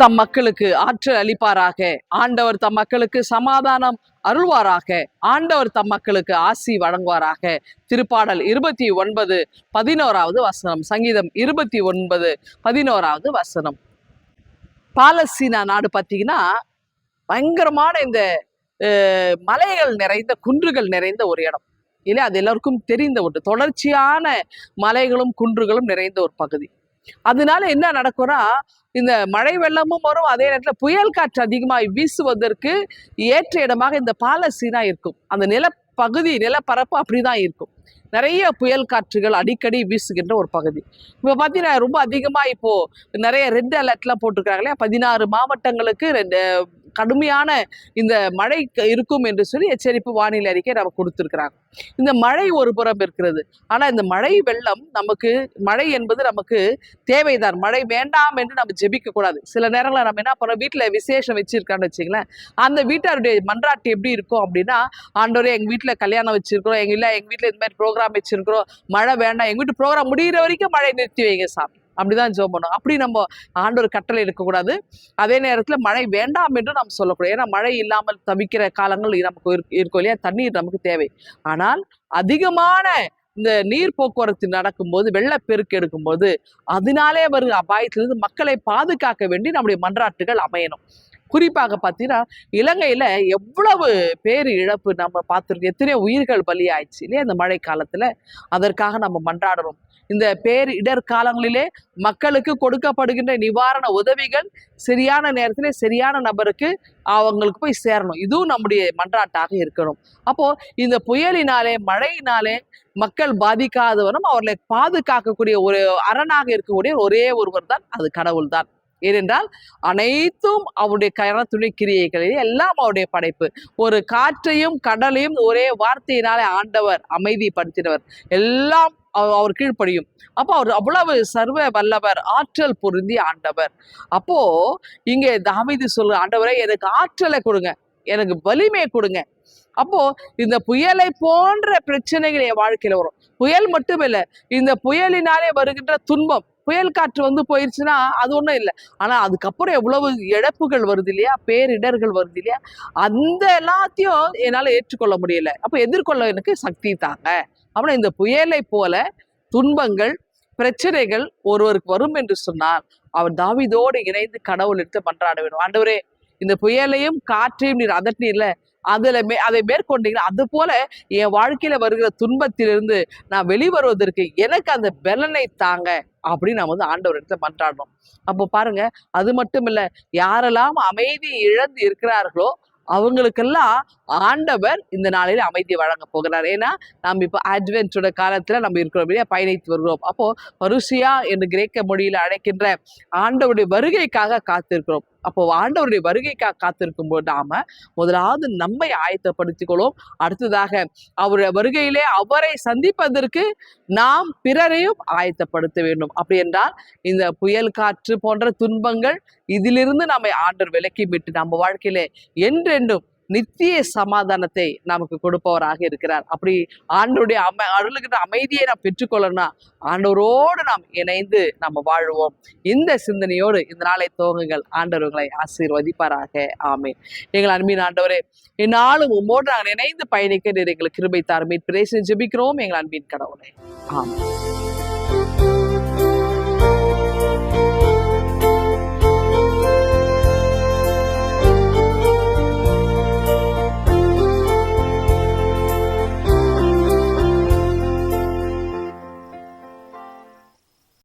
தம் மக்களுக்கு ஆற்றல் அளிப்பாராக. ஆண்டவர் தம் மக்களுக்கு சமாதானம் அருள்வாராக. ஆண்டவர் தம் மக்களுக்கு ஆசி வழங்குவாராக. திருப்பாடல் இருபத்தி ஒன்பது பதினோராவது வசனம். சங்கீதம் இருபத்தி ஒன்பது பதினோராவது வசனம். பாலஸ்தீனா நாடு பார்த்தீங்கன்னா பயங்கரமான இந்த மலைகள் நிறைந்த குன்றுகள் நிறைந்த ஒரு இடம். இல்லை அது எல்லாருக்கும் தெரிந்த ஒன்று. தொடர்ச்சியான மலைகளும் குன்றுகளும் நிறைந்த ஒரு பகுதி. அதனால என்ன நடக்கும்னா இந்த மழை வெள்ளமும் வரும். அதே நேரத்தில் புயல் காற்று அதிகமாக வீசுவதற்கு ஏற்ற இடமாக இந்த பாலஸ்தீனா இருக்கும். அந்த நிலப்பகுதி நிலப்பரப்பு அப்படிதான் இருக்கும். நிறைய புயல் காற்றுகள் அடிக்கடி வீசுகின்ற ஒரு பகுதி. இப்போ பார்த்தீங்கன்னா ரொம்ப அதிகமாக இப்போது நிறைய ரெட் அலர்ட்லாம் போட்டிருக்கிறாங்களே பதினாறு மாவட்டங்களுக்கு ரெண்டு கடுமையான இந்த மழை இருக்கும் என்று சொல்லி எச்சரிப்பு வானிலை அறிக்கை நம்ம கொடுத்துருக்குறாங்க. இந்த மழை ஒரு புறம் இருக்கிறது. ஆனால் இந்த மழை வெள்ளம் நமக்கு மழை என்பது நமக்கு தேவைதான். மழை வேண்டாம் என்று நம்ம ஜெபிக்க கூடாது சில நேரங்களில் நம்ம என்ன பண்ணோம் வீட்டில் விசேஷம் வச்சிருக்கான்னு வச்சுங்களேன் அந்த வீட்டாருடைய மன்றாட்டு எப்படி இருக்கும் அப்படின்னா ஆண்டோரே எங்கள் வீட்டில் கல்யாணம் வச்சிருக்கிறோம். எங்கள் இல்லை எங்கள் வீட்டில் இந்த மாதிரி ப்ரோக்ராம் வச்சிருக்கிறோம். மழை வேண்டாம். எங்கள் வீட்டு ப்ரோக்ராம் முடிகிற வரைக்கும் மழை நிறுத்தி வைங்க சாமி. அப்படிதான் ஜோம் பண்ணணும் அப்படி நம்ம ஆண்டவர் கட்டளை எடுக்கக்கூடாது. அதே நேரத்தில் மழை வேண்டாம் என்று நாம் சொல்லக்கூடாது. ஏன்னா மழை இல்லாமல் தவிக்கிற காலங்கள் நமக்கு இருக்கும் இல்லையா? தண்ணீர் நமக்கு தேவை. ஆனால் அதிகமான இந்த நீர் போக்குவரத்து நடக்கும்போது வெள்ளப்பெருக்கு எடுக்கும்போது அதனாலே வரும் அபாயத்திலிருந்து மக்களை பாதுகாக்க வேண்டி நம்முடைய மன்றாட்டுகள் அமையணும். குறிப்பாக பார்த்தீங்கன்னா இலங்கையில் எவ்வளவு பேர் இழப்பு நம்ம பார்த்துருக்கோம். எத்தனையோ உயிர்கள் பலியாயிடுச்சு இல்லையா? இந்த மழை காலத்தில் அதற்காக நம்ம மன்றாடணும். இந்த பேர் இடர் காலங்களிலே மக்களுக்கு கொடுக்கப்படுகின்ற நிவாரண உதவிகள் சரியான நேரத்தில் சரியான நபருக்கு அவங்களுக்கு போய் சேரணும். இதுவும் நம்முடைய மன்றாட்டாக இருக்கணும். அப்போ இந்த புயலினாலே மழையினாலே மக்கள் பாதிக்காதவரும் அவர்களை பாதுகாக்கக்கூடிய ஒரு அரணாக இருக்கக்கூடிய ஒரே ஒருவர் தான் அது கடவுள் தான் ஏனென்றால் அனைத்தும் அவருடைய கரத்துணை கிரியைகளில் எல்லாம் அவருடைய படைப்பு. ஒரு காற்றையும் கடலையும் ஒரே வார்த்தையினாலே ஆண்டவர் அமைதிப்படுத்தினவர். எல்லாம் அவர் கீழ்ப்படியும். அப்போ அவர் அவ்வளவு சர்வ வல்லவர் ஆற்றல் பொருந்தி ஆண்டவர். அப்போ இங்கே தாமிதி சொல்ற ஆண்டவரே எனக்கு ஆற்றலை கொடுங்க. எனக்கு வலிமையை கொடுங்க. அப்போ இந்த புயலை போன்ற பிரச்சனைகள் என் வாழ்க்கையில வரும். புயல் மட்டும் இல்லை இந்த புயலினாலே வருகின்ற துன்பம் புயல் காற்று வந்து போயிடுச்சுன்னா அது ஒன்றும் இல்லை. ஆனால் அதுக்கப்புறம் எவ்வளவு இழப்புகள் வருது இல்லையா? பேரிடர்கள் வருது இல்லையா? அந்த எல்லாத்தையும் என்னால் ஏற்றுக்கொள்ள முடியலை. அப்போ எதிர்கொள்ள எனக்கு சக்தி தாங்க. அப்புறம் இந்த புயலை போல துன்பங்கள் பிரச்சனைகள் ஒருவருக்கு வரும் என்று சொன்னால் அவர் தாவிதோடு இணைந்து கடவுள் எடுத்து மன்றாட வேண்டும். ஆண்டவரே இந்த புயலையும் காற்றையும் நீர் அதட்டினீர்ல அதில் மே அதை மேற்கொண்டீங்கன்னா அது போல என் வாழ்க்கையில் வருகிற துன்பத்திலிருந்து நான் வெளிவருவதற்கு எனக்கு அந்த பலனை தாங்க அப்படின்னு நம்ம வந்து ஆண்டவர் இடத்துல மன்றாடணும். அப்போ பாருங்க அது மட்டும் இல்லை யாரெல்லாம் அமைதி இழந்து இருக்கிறார்களோ அவங்களுக்கெல்லாம் ஆண்டவர் இந்த நாளில் அமைதி வழங்க போகிறார். ஏன்னா நம்ம இப்போ அட்வென்ட்டோட காலத்தில் நம்ம இருக்கிறோம் இல்லையா? பயணித்து வருகிறோம். அப்போ பருசியா என்று கிரேக்க மொழியில் அழைக்கின்ற ஆண்டவருடைய வருகைக்காக காத்திருக்கிறோம். அப்போ ஆண்டவருடைய வருகைக்காக காத்திருக்கும் போது நாம முதலாவது நம்மை ஆயத்தப்படுத்திக்கொள்வோம். அடுத்ததாக அவருடைய வருகையிலே அவரை சந்திப்பதற்கு நாம் பிறரையும் ஆயத்தப்படுத்த வேண்டும். அப்படி என்றால் இந்த புயல் காற்று போன்ற துன்பங்கள் இதிலிருந்து நம்மை ஆண்டவர் விலக்கி விட்டு நம்ம வாழ்க்கையிலே என்றென்றும் நித்திய சமாதானத்தை நமக்கு கொடுப்பவராக இருக்கிறார். அப்படி ஆண்டோடைய அமை அருளுகிற அமைதியை நாம் பெற்றுக்கொள்ளணும்னா ஆண்டவரோடு நாம் இணைந்து நம்ம வாழுவோம். இந்த சிந்தனையோடு இந்த நாளை துவங்குங்கள். ஆண்டவர்களை ஆசீர்வதிப்பாராக. ஆமே எங்கள் அன்பின் ஆண்டவரே இந்நாளும் உம்மோடு நாங்கள் இணைந்து பயணிக்க எங்களுக்கு கிருபை தாரும். பிரேசன் ஜெபிக்கிறோம் எங்கள் அன்பின் கடவுளை. ஆமென்.